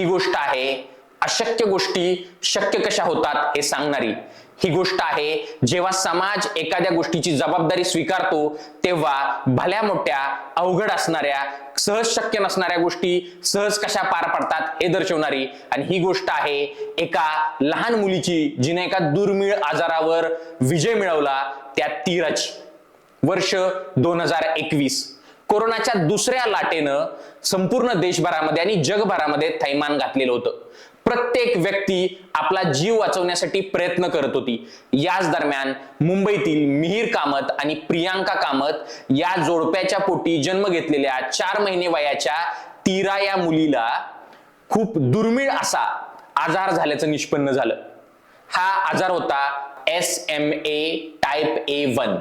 ही गोष्ट आहे अशक्य गोष्टी शक्य कशा होतात हे सांगणारी. ही गोष्ट आहे जेव्हा समाज एखाद्या गोष्टीची जबाबदारी स्वीकारतो तेव्हा भल्या मोठ्या अवघड असणाऱ्या सहज शक्य नसणाऱ्या गोष्टी सहज कशा पार पडतात हे दर्शवणारी आणि ही गोष्ट आहे एका लहान मुलीची जिने एका दुर्मिळ आजारावर विजय मिळवला त्या तीरच. वर्ष दोन हजार एकवीस. कोरोनाच्या दुसऱ्या लाटेनं संपूर्ण देशभरामध्ये आणि जगभरामध्ये थैमान घातलेलं होतं. प्रत्येक व्यक्ती आपला जीव वाचवण्यासाठी प्रयत्न करत होती. याच दरम्यान मुंबईतील मिहीर कामत आणि प्रियांका कामत या जोडप्याच्या पोटी जन्म घेतलेल्या चार महिने वयाच्या तीरा या मुलीला खूप दुर्मिळ असा आजार झाल्याचं निष्पन्न झालं. हा आजार होता S M A type A one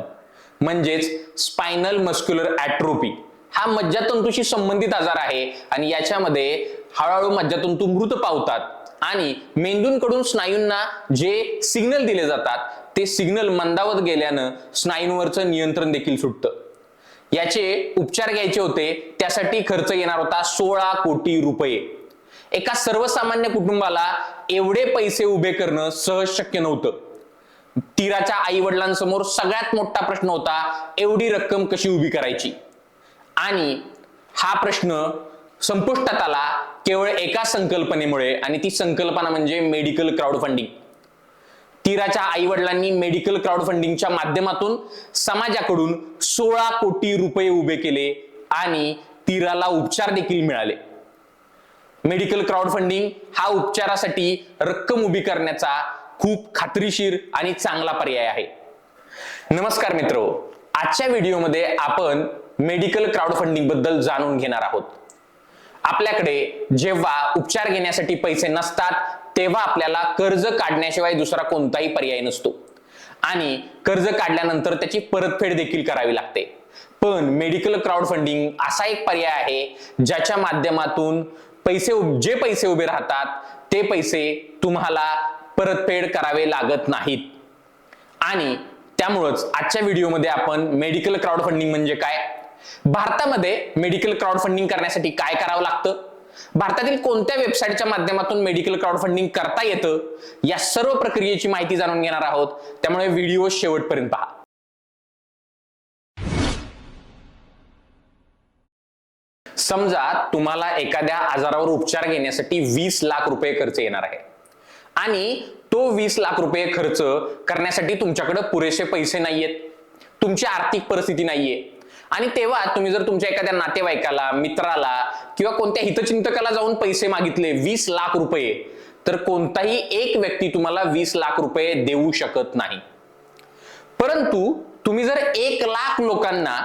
म्हणजेच स्पायनल मस्क्युलर ॲट्रोपी हा मज्जातंतूशी संबंधित आजार आहे आणि याच्यामध्ये हळूहळू मज्जातंतू मृत पावतात आणि मेंदूंकडून स्नायूंना जे सिग्नल दिले जातात ते सिग्नल मंदावत गेल्यानं स्नायूंवरचं नियंत्रण देखील सुटतं. याचे उपचार घ्यायचे होते त्यासाठी खर्च येणार होता सोळा कोटी रुपये. एका सर्वसामान्य कुटुंबाला एवढे पैसे उभे करणं सहज शक्य नव्हतं. तीराच्या आई वडिलांसमोर सगळ्यात मोठा प्रश्न होता एवढी रक्कम कशी उभी करायची? आणि हा प्रश्न संपुष्टात आला केवळ एका संकल्पनेमुळे आणि ती संकल्पना म्हणजे मेडिकल क्राऊड फंडिंग तीराच्या आई वडिलांनी मेडिकल क्राऊड फंडिंगच्या माध्यमातून समाजाकडून सोळा कोटी रुपये उभे केले आणि तीराला उपचार देखील मिळाले. मेडिकल क्राऊड फंडिंग हा उपचारासाठी रक्कम उभी करण्याचा खूप खात्रीशीर आणि चांगला पर्याय आहे. नमस्कार मित्र आजच्या व्हिडिओमध्ये आपण मेडिकल क्राऊड फंडिंगबद्दल जाणून घेणार आहोत. आपल्याकडे जेव्हा उपचार घेण्यासाठी पैसे नसतात तेव्हा आपल्याला कर्ज काढण्याशिवाय दुसरा कोणताही पर्याय नसतो. आणि कर्ज काढल्यानंतर त्याची परतफेड देखील करावी लागते. पण मेडिकल क्राऊड फंडिंग असा एक पर्याय आहे ज्याच्या माध्यमातून पैसे जे पैसे उभे राहतात ते पैसे तुम्हाला परतफेड करावे लागत नाहीत. आणि त्यामुळंच आजच्या व्हिडिओमध्ये आपण मेडिकल क्राऊड फंडिंग म्हणजे काय? भारतामध्ये मेडिकल क्राऊड फंडिंग करण्यासाठी काय करावं लागतं? भारतातील कोणत्या वेबसाईटच्या माध्यमातून मेडिकल क्राऊड फंडिंग करता येतं? या सर्व प्रक्रियेची माहिती जाणून घेणार आहोत. त्यामुळे व्हिडिओ शेवटपर्यंत पहा. समजा तुम्हाला एखाद्या आजारावर उपचार घेण्यासाठी वीस लाख रुपये खर्च येणार आहे. आणि तो वीस लाख रुपये खर्च करण्यासाठी तुमच्याकडे पुरेसे पैसे नाहीयेत. तुमची आर्थिक परिस्थिती नाहीये. आणि तेव्हा तुम्ही जर तुमच्या एखाद्या नातेवाईकाला मित्राला किंवा कोणत्या हितचिंतकाला जाऊन पैसे मागितले वीस लाख रुपये तर कोणताही एक व्यक्ती तुम्हाला वीस लाख रुपये देऊ शकत नाही. परंतु तुम्ही जर एक लाख लोकांना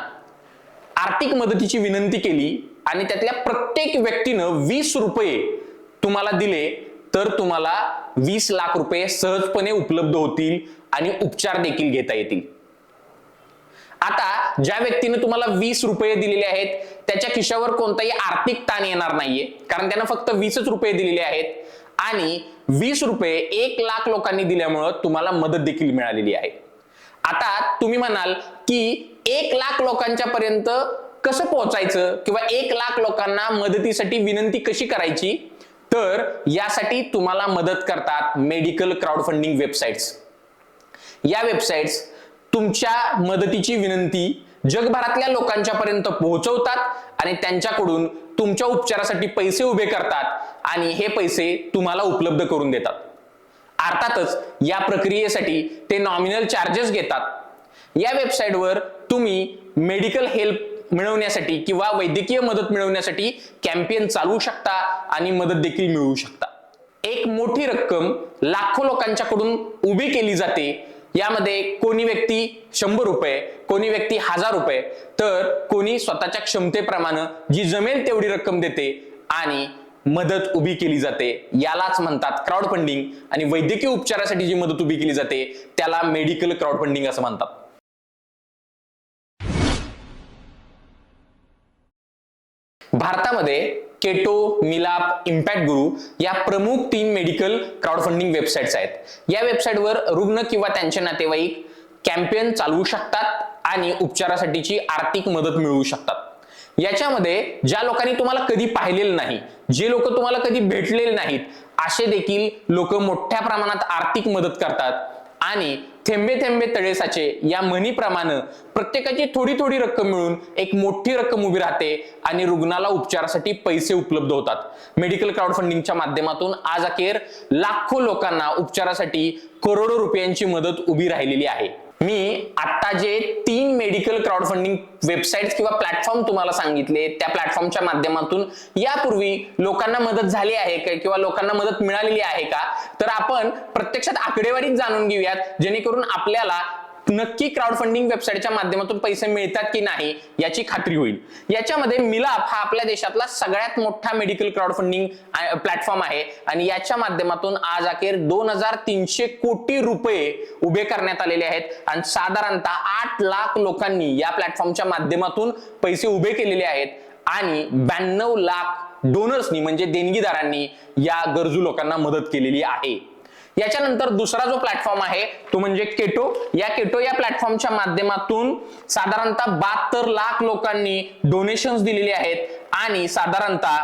आर्थिक मदतीची विनंती केली आणि त्यातल्या प्रत्येक व्यक्तीनं वीस रुपये तुम्हाला दिले तर तुम्हाला वीस लाख रुपये सहजपणे उपलब्ध होतील आणि उपचार देखील घेता येतील. आता ज्या व्यक्तीने तुम्हाला वीस रुपये दिलेले आहेत त्याच्या खिशावर कोणताही आर्थिक ताण येणार नाहीये. कारण त्यानं फक्त वीसच रुपये दिलेले आहेत. आणि वीस रुपये एक लाख लोकांनी दिल्यामुळं तुम्हाला मदत देखील मिळालेली आहे. आता तुम्ही म्हणाल की एक लाख लोकांच्या पर्यंत कसं पोहोचायचं किंवा एक लाख लोकांना मदतीसाठी विनंती कशी करायची? तर यासाठी तुम्हाला मदत करतात मेडिकल क्राऊड फंडिंग वेबसाईट्स या वेबसाईट्स तुमच्या मदतीची विनंती जगभरातल्या लोकांच्या पर्यंत पोहोचवतात आणि त्यांच्याकडून तुमच्या उपचारासाठी पैसे उभे करतात आणि हे पैसे तुम्हाला उपलब्ध करून देतात. अर्थातच या प्रक्रियेसाठी ते नॉमिनल चार्जेस घेतात. या वेबसाईटवर तुम्ही मेडिकल हेल्प मिळवण्यासाठी किंवा वैद्यकीय मदत मिळवण्यासाठी कॅम्पेन चालवू शकता आणि मदत देखील मिळवू शकता. एक मोठी रक्कम लाखो लोकांच्याकडून उभी केली जाते यामध्ये कोणी व्यक्ती शंभर रुपये कोणी व्यक्ती हजार रुपये तर कोणी स्वतःच्या क्षमतेप्रमाणे जी जमेल तेवढी रक्कम देते आणि मदत उभी केली जाते. यालाच म्हणतात क्राऊड फंडिंग आणि वैद्यकीय उपचारासाठी जी मदत उभी केली जाते त्याला मेडिकल क्राऊड फंडिंग असं म्हणतात. भारतामध्ये केटो मिलाप इम्पॅक्ट गुरु या प्रमुख तीन मेडिकल क्राऊडफंडिंग वेबसाईट्स आहेत. या वेबसाईटवर रुग्ण किंवा त्यांचे नातेवाईक कॅम्पेन चालवू शकतात आणि उपचारासाठीची आर्थिक मदत मिळवू शकतात. याच्यामध्ये ज्या लोकांनी तुम्हाला कधी पाहिलेलं नाही जे लोक तुम्हाला कधी भेटलेले नाहीत असे देखील लोक मोठ्या प्रमाणात आर्थिक मदत करतात आणि थेंबे थेंबे तळेसाचे या म्हणीप्रमाणे प्रत्येकाची थोडी थोडी रक्कम मिळून एक मोठी रक्कम उभी राहते आणि रुग्णाला उपचारासाठी पैसे उपलब्ध होतात. मेडिकल क्राऊड फंडिंगच्या माध्यमातून आज अखेर लाखो लोकांना उपचारासाठी करोडो रुपयांची मदत उभी राहिलेली आहे. मी आता जे तीन मेडिकल क्राऊड फंडिंग वेबसाईट किंवा प्लॅटफॉर्म तुम्हाला सांगितले त्या प्लॅटफॉर्मच्या माध्यमातून यापूर्वी लोकांना मदत झाली आहे का किंवा लोकांना मदत मिळालेली आहे का? तर आपण प्रत्यक्षात आकडेवारीच जाणून घेऊयात जेणेकरून आपल्याला नक्की क्राऊड फंडिंग वेबसाईटच्या माध्यमातून पैसे मिळतात की नाही याची खात्री होईल. याच्यामध्ये मिलाप हा आपल्या देशातला सगळ्यात मोठा मेडिकल क्राऊड फंडिंग प्लॅटफॉर्म आहे. आणि याच्या माध्यमातून आज अखेर दोन हजार तीनशे कोटी रुपये उभे करण्यात आलेले आहेत. आणि साधारणतः आठ लाख लोकांनी या प्लॅटफॉर्मच्या माध्यमातून पैसे उभे केलेले आहेत. आणि ब्याण्णव लाख डोनर्सनी म्हणजे देणगीदारांनी या गरजू लोकांना मदत केलेली आहे. याच्यानंतर दुसरा जो प्लॅटफॉर्म आहे तो म्हणजे केटो या केटो या प्लॅटफॉर्मच्या माध्यमातून साधारणतः बहात्तर लाख लोकांनी डोनेशन्स दिलेले आहेत आणि साधारणतः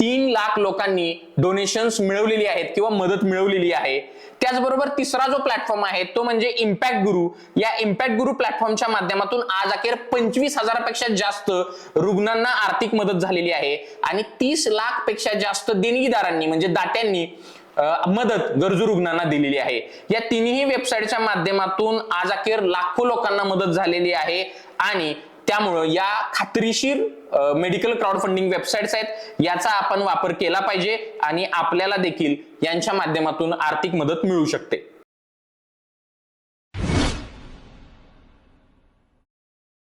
तीन लाख लोकांनी डोनेशन्स मिळवलेली आहेत किंवा मदत मिळवलेली आहे. त्याचबरोबर तिसरा जो प्लॅटफॉर्म आहे तो म्हणजे इम्पॅक्ट गुरु या इम्पॅक्ट गुरु प्लॅटफॉर्मच्या माध्यमातून आज अखेर पंचवीस हजारापेक्षा जास्त रुग्णांना आर्थिक मदत झालेली आहे. आणि तीस लाखपेक्षा जास्त देणगीदारांनी म्हणजे दात्यांनी मदत गरजू रुग्णांना दिलेली आहे. या तिन्ही वेबसाईटच्या माध्यमातून आज अखेर लाखो लोकांना मदत झालेली आहे आणि त्यामुळं या खात्रीशीर मेडिकल क्राऊड फंडिंग वेबसाईट्स आहेत याचा आपण वापर केला पाहिजे आणि आपल्याला देखील यांच्या माध्यमातून आर्थिक मदत मिळू शकते.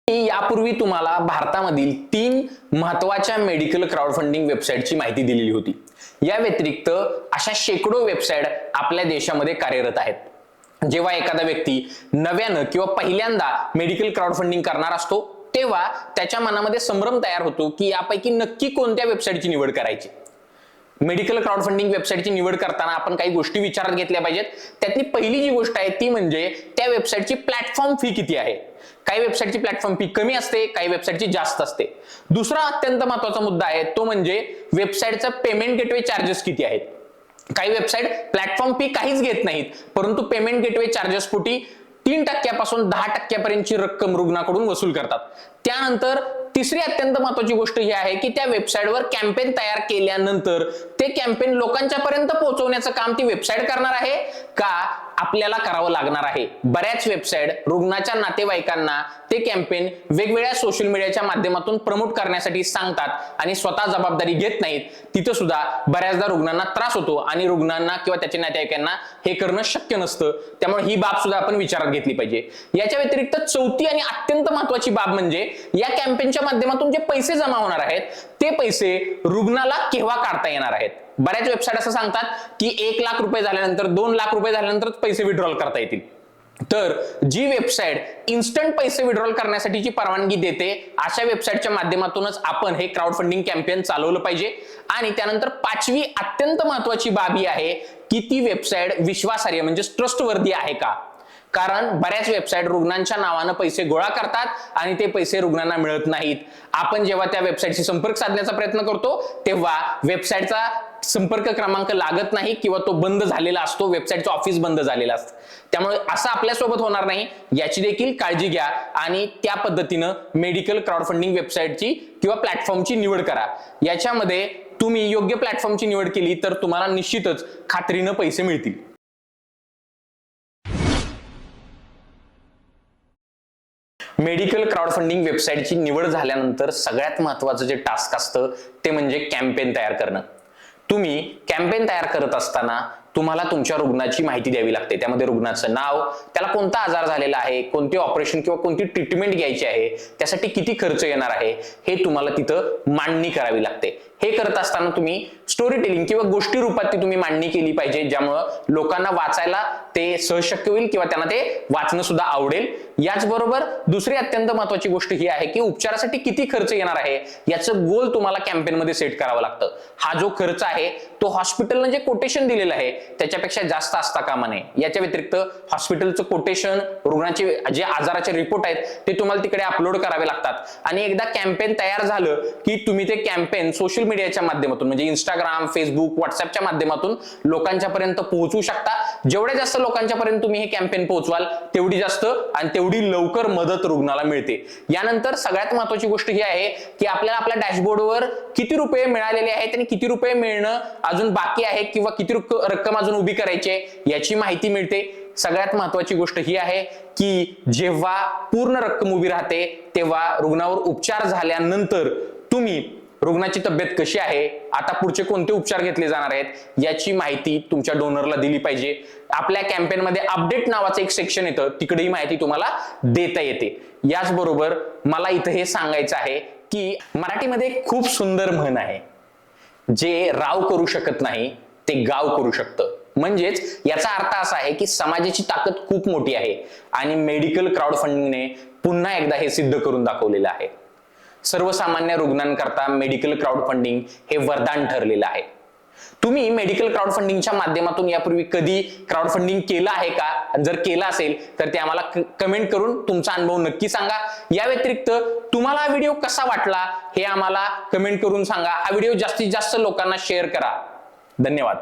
मी यापूर्वी तुम्हाला भारतामधील तीन महत्त्वाच्या मेडिकल क्राऊड फंडिंग वेबसाईटची माहिती दिलेली होती. या व्यतिरिक्त अशा शेकडो वेबसाईट आपल्या देशामध्ये कार्यरत आहेत. जेव्हा एखादा व्यक्ती नव्यानं किंवा पहिल्यांदा मेडिकल क्राऊड फंडिंग करणार असतो तेव्हा त्याच्या मनामध्ये संभ्रम तयार होतो की यापैकी नक्की कोणत्या वेबसाईटची निवड करायची. मेडिकल क्राऊड फंडिंग वेबसाईटची निवड करताना आपण काही गोष्टी विचारात घेतल्या पाहिजेत. त्यातली पहिली जी गोष्ट आहे ती म्हणजे त्या वेबसाईटची प्लॅटफॉर्म फी किती आहे? काही वेबसाईटची प्लॅटफॉर्म फी कमी असते काही वेबसाईटची जास्त असते. दुसरा अत्यंत महत्त्वाचा मुद्दा आहे तो म्हणजे वेबसाईटचा पेमेंट गेटवे चार्जेस किती आहेत? काही वेबसाईट प्लॅटफॉर्म फी काहीच घेत नाहीत परंतु पेमेंट गेटवे चार्जेस पोटी तीन टक्क्यापासून दहा टक्क्यापर्यंतची रक्कम रुग्णाकडून वसूल करतात. त्यानंतर तिसरी अत्यंत महत्वाची गोष्ट ही आहे की त्या वेबसाईटवर कॅम्पेन तयार केल्यानंतर ते कॅम्पेन लोकांच्या पर्यंत पोहोचवण्याचं काम ती वेबसाईट करणार आहे का? आपल्याला करावं लागणार आहे. बऱ्याच वेबसाईट रुग्णाच्या नातेवाईकांना ते कॅम्पेन वेगवेगळ्या सोशल मीडियाच्या माध्यमातून प्रमोट करण्यासाठी सांगतात आणि स्वतः जबाबदारी घेत नाहीत. तिथं सुद्धा बऱ्याचदा रुग्णांना त्रास होतो आणि रुग्णांना किंवा त्याच्या नातेवाईकांना हे करणं शक्य नसतं. त्यामुळे ही बाब सुद्धा आपण विचारात घेतली पाहिजे. याच्या व्यतिरिक्त चौथी आणि अत्यंत महत्वाची बाब म्हणजे या कॅम्पेनच्या माध्यमातून जे पैसे जमा होणार आहेत ते पैसे रुग्णाला केव्हा काढता येणार आहेत? बऱ्याच वेबसाईट असं सांगतात की एक लाख रुपये झाल्यानंतर दोन लाख रुपये झाल्यानंतर पैसे विड्रॉल करता येतील. तर जी वेबसाईट इन्स्टंट पैसे विड्रॉल करण्यासाठीची परवानगी देते अशा वेबसाईटच्या माध्यमातूनच आपण हे क्राऊड फंडिंग कॅम्पेन चालवलं पाहिजे. आणि त्यानंतर पाचवी अत्यंत महत्वाची बाबी आहे की ती वेबसाईट विश्वासार्ह म्हणजे ट्रस्टवर्दी आहे का? कारण बऱ्याच वेबसाईट रुग्णांच्या नावानं पैसे गोळा करतात आणि ते पैसे रुग्णांना मिळत नाहीत. आपण जेव्हा त्या वेबसाईटशी संपर्क साधण्याचा प्रयत्न करतो तेव्हा वेबसाईटचा संपर्क क्रमांक लागत नाही किंवा तो बंद झालेला असतो वेबसाईटचं ऑफिस बंद झालेलं असतं. त्यामुळे असं आपल्यासोबत होणार नाही. याची देखील काळजी घ्या आणि त्या पद्धतीनं मेडिकल क्राऊडफंडिंग वेबसाईटची किंवा प्लॅटफॉर्मची निवड करा. याच्यामध्ये तुम्ही योग्य प्लॅटफॉर्मची निवड केली तर तुम्हाला निश्चितच खात्रीनं पैसे मिळतील. मेडिकल क्राऊड फंडिंग वेबसाईटची निवड झाल्यानंतर सगळ्यात महत्वाचं जे टास्क असतं ते म्हणजे कॅम्पेन तयार करणं. तुम्ही कॅम्पेन तयार करत असताना तुम्हाला तुमच्या रुग्णाची माहिती द्यावी लागते. त्यामध्ये रुग्णाचं नाव त्याला कोणता आजार झालेला आहे कोणते ऑपरेशन किंवा कोणती ट्रीटमेंट घ्यायची आहे त्यासाठी किती खर्च येणार आहे हे तुम्हाला तिथं मांडणी करावी लागते. हे करत असताना तुम्ही स्टोरी टेलिंग किंवा गोष्टी रूपात ती तुम्ही मांडणी केली पाहिजे ज्यामुळं लोकांना वाचायला ते सहशक्य होईल किंवा त्यांना ते वाचणं सुद्धा आवडेल. याचबरोबर दुसरी अत्यंत महत्वाची गोष्ट ही आहे की उपचारासाठी किती खर्च येणार आहे याचं गोल तुम्हाला कॅम्पेनमध्ये सेट करावं लागतं. हा जो खर्च आहे तो हॉस्पिटलनं जे कोटेशन दिलेलं आहे त्याच्यापेक्षा जास्त असता कामा नये. याच्या व्यतिरिक्त हॉस्पिटलचं कोटेशन रुग्णाचे जे आजाराचे रिपोर्ट आहेत ते तुम्हाला तिकडे अपलोड करावे लागतात. आणि एकदा कॅम्पेन तयार झालं की तुम्ही ते कॅम्पेन सोशल मीडियाच्या माध्यमातून म्हणजे इंस्टाग्राम फेसबुक व्हॉट्सअपच्या माध्यमातून लोकांच्या पर्यंत पोहोचू शकता. जेवढ्या जास्त लोकांच्या पर्यंत तुम्ही हे कॅम्पेन पोहोचवाल तेवढी जास्त आणि तेवढी लवकर मदत रुग्णाला मिळते. यानंतर सगळ्यात महत्वाची गोष्ट ही आहे की आपल्याला आपल्या डॅशबोर्डवर किती रुपये मिळालेले आहेत आणि किती रुपये मिळणं अजून बाकी आहे किंवा किती रक्कम अजून उभी करायची आहे याची माहिती मिळते. सगळ्यात महत्वाची गोष्ट ही आहे की जेव्हा पूर्ण रक्कम उभी राहते तेव्हा रुग्णावर उपचार झाल्यानंतर तुम्ही रुग्णाची तब्येत कशी आहे? आता पुढचे कोणते उपचार घेतले जाणार आहेत? याची माहिती तुमच्या डोनरला दिली पाहिजे. आपल्या कॅम्पेनमध्ये अपडेट नावाचं एक सेक्शन येतं. तिकडे ही माहिती तुम्हाला देता येते. याचबरोबर मला इथं हे सांगायचं आहे की मराठीमध्ये एक खूप सुंदर म्हण आहे. जे राव करू शकत नाही ते गाव करू शकतं. म्हणजेच याचा अर्थ असा आहे की समाजाची ताकद खूप मोठी आहे. आणि मेडिकल क्राऊड फंडिंगने पुन्हा एकदा हे सिद्ध करून दाखवलेलं आहे. सर्वसामान्य रुग्णांकरता मेडिकल क्राऊड फंडिंग हे वरदान ठरलेलं आहे. तुम्ही मेडिकल क्राऊड फंडिंगच्या माध्यमातून यापूर्वी कधी क्राऊड फंडिंग केलं आहे का? जर केलं असेल तर ते आम्हाला कमेंट करून तुमचा अनुभव नक्की सांगा. या व्यतिरिक्त तुम्हाला हा व्हिडिओ कसा वाटला हे आम्हाला कमेंट करून सांगा. हा व्हिडिओ जास्तीत जास्त लोकांना शेअर करा. धन्यवाद.